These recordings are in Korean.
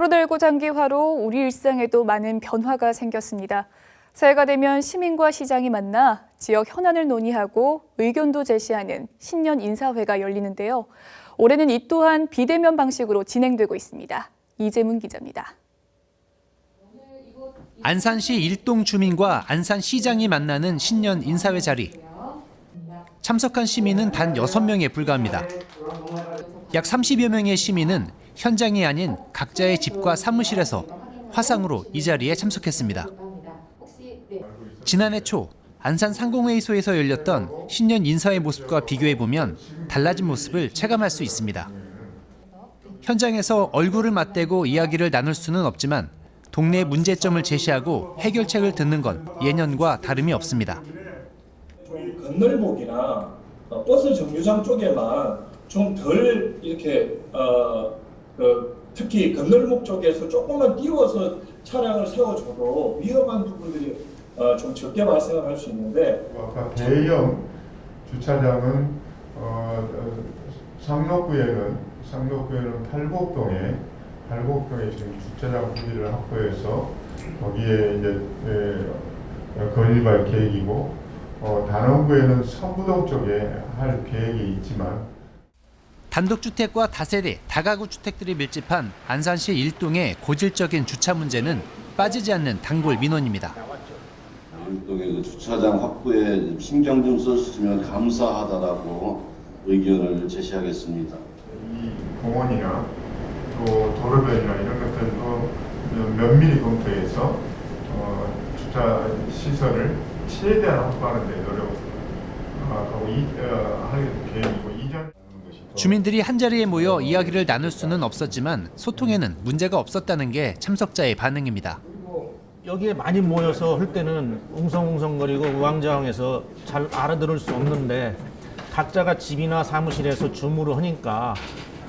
코로나19 장기화로 우리 일상에도 많은 변화가 생겼습니다. 새해가 되면 시민과 시장이 만나 지역 현안을 논의하고 의견도 제시하는 신년 인사회가 열리는데요. 올해는 이 또한 비대면 방식으로 진행되고 있습니다. 이재문 기자입니다. 안산시 일동 주민과 안산시장이 만나는 신년 인사회 자리. 참석한 시민은 단 6명에 불과합니다. 약 30여 명의 시민은 현장이 아닌 각자의 집과 사무실에서 화상으로 이 자리에 참석했습니다. 지난해 초 안산 상공회의소에서 열렸던 신년 인사회 모습과 비교해 보면 달라진 모습을 체감할 수 있습니다. 현장에서 얼굴을 맞대고 이야기를 나눌 수는 없지만 동네 문제점을 제시하고 해결책을 듣는 건 예년과 다름이 없습니다. 좀 건널목이나 어, 버스 정류장 쪽에만 좀 덜 이렇게 어, 그 특히 건널목 쪽에서 조금만 띄워서 차량을 세워줘도 위험한 부분들이 어, 좀 적게 발생을 할수 있는데. 아까 대형 주차장은 어, 어, 상록구에는 상록구에는 팔곡동에 팔곡동에 지금 주차장 부지를 확보해서 거기에 이제 에, 건립할 계획이고 어, 단원구에는 서부동 쪽에 할 계획이 있지만 단독주택과 다세대, 다가구 주택들이 밀집한 안산시 일동의 고질적인 주차 문제는 빠지지 않는 단골 민원입니다. 일동의 그 주차장 확보에 신경 좀 써주시면 감사하다라고 의견을 제시하겠습니다. 이 공원이나 또 도로변이나 이런 것들도 면밀히 검토해서 어, 주차 시설을 최대한 확보하는 데 노력하고 이, 어, 할 계획이고 이전 주민들이 한자리에 모여 이야기를 나눌 수는 없었지만 소통에는 문제가 없었다는 게 참석자의 반응입니다. 여기에 많이 모여서 할 때는 웅성웅성거리고 우왕좌왕해서 잘 알아들을 수 없는데 각자가 집이나 사무실에서 줌으로 하니까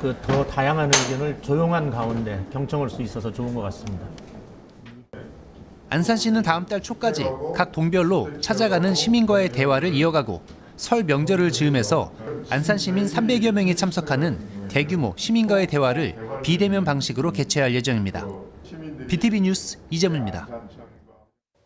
그 더 다양한 의견을 조용한 가운데 경청할 수 있어서 좋은 것 같습니다. 안산시는 다음 달 초까지 각 동별로 찾아가는 시민과의 대화를 이어가고 설 명절을 즈음해서 안산 시민 300여 명이 참석하는 대규모 시민과의 대화를 비대면 방식으로 개최할 예정입니다. BTV 뉴스 이재문입니다.